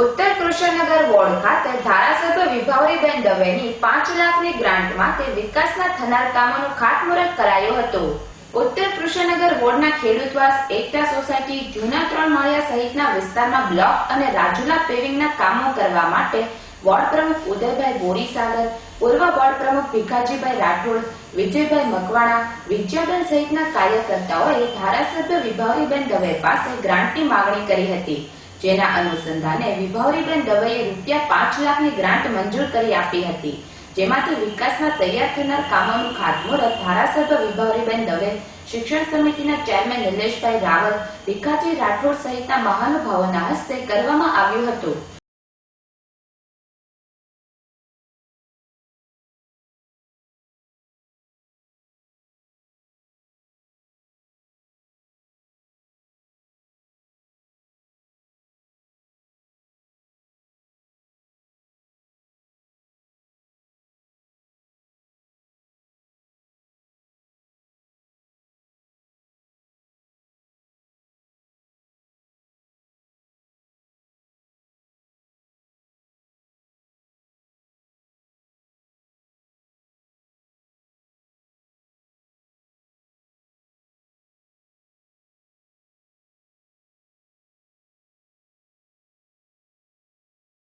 ઉત્તર કૃષ્ણનગર વોર્ડ ખાતે ધારાસભ્ય વિભાવરીબેન દવેની પાંચ લાખની ગ્રાન્ટમાં તે વિકાસના થનાર કામોનું ખાતમુહૂર્ત કરાયો હતો. ઉત્તર કૃષ્ણનગર વોર્ડના ખેડૂતવાસ, એકતા સોસાયટી, જૂના ત્રણ માળિયા સહિતના વિસ્તારમાં બ્લોક અને રાજુલા પેવિંગના કામો કરવા માટે વોર્ડ પ્રમુખ ઉદયભાઈ બોરીસાગર, પૂર્વ વોર્ડ પ્રમુખ ભીખાજીભાઈ રાઠોડ, વિજયભાઈ મકવાણા વિજયાબેન સહિતના કાર્યકર્તાઓએ ધારાસભ્ય વિભાવરીબેન દવે પાસે ગ્રાન્ટની માગણી કરી હતી. જેના અનુસંધાને વિભાવરીબેન દવેએ રૂપિયા પાંચ લાખની ગ્રાન્ટ મંજૂર કરી આપી હતી, જેમાંથી વિકાસમાં તૈયાર થનાર કામોનું ખાતમુહૂર્ત ધારાસભ્ય વિભાવરીબેન દવે, શિક્ષણ સમિતિના ચેરમેન નિલેશભાઈ રાવલ, ભીખાજી રાઠોડ સહિતના મહાનુભાવોના હસ્તે કરવામાં આવ્યું હતું.